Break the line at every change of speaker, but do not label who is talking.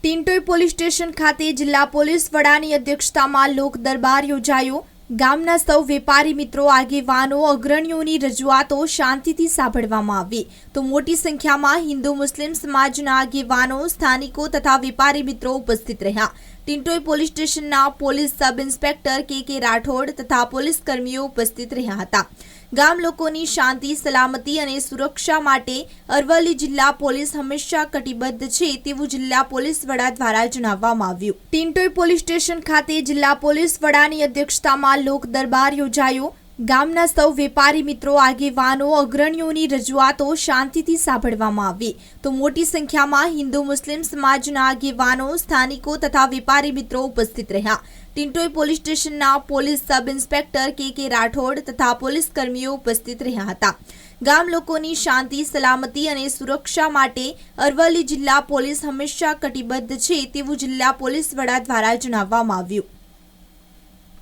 Tintoi police station ખાતે જિલ્લા police વડાની અધ્યક્ષતામાં લોક દરબાર યોજાયો. ગામના સૌ વેપારી મિત્રો, આગેવાનો, અગ્રણીઓની રજૂઆતો શાંતિથી સાંભળવામાં આવી. તો મોટી સંખ્યામાં હિન્દુ, મુસ્લિમ સમાજના આગેવાનો, સ્થાનિકો તથા વેપારી મિત્રો ઉપસ્થિત રહ્યા. ટિન્ટોઈ પોલીસ સ્ટેશનના police sub inspector K K Rathod તથા પોલીસ કર્મીઓ ઉપસ્થિત રહ્યા હતા. ગામ લોકોની શાંતિ, સલામતી અને સુરક્ષા માટે અરવલ્લી જિલ્લા પોલીસ હંમેશા કટિબદ્ધ છે તેવું જિલ્લા પોલીસ વડા દ્વારા જણાવવામાં આવ્યું. ટિન્ટોઈ પોલીસ સ્ટેશન ખાતે જિલ્લા પોલીસ વડાની અધ્યક્ષતામાં લોક દરબાર યોજાયો. ગામના સૌ વેપારી મિત્રો, આગેવાનો, અગ્રણીઓની રજૂઆતો શાંતિથી સાંભળવામાં આવી. તો મોટી સંખ્યામાં હિન્દુ, મુસ્લિમ સમાજના આગેવાનો, સ્થાનિકો તથા વેપારી મિત્રો ઉપસ્થિત રહ્યા. ટિન્ટોઈ પોલીસ સ્ટેશનના police sub inspector K K Rathod તથા પોલીસ કર્મીઓ ઉપસ્થિત રહ્યા હતા. ગામ લોકોની શાંતિ, સલામતી અને સુરક્ષા માટે અરવલ્લી જિલ્લા પોલીસ હંમેશા કટિબદ્ધ છે તેવું જિલ્લા પોલીસ વડા દ્વારા જણાવવામાં આવ્યું.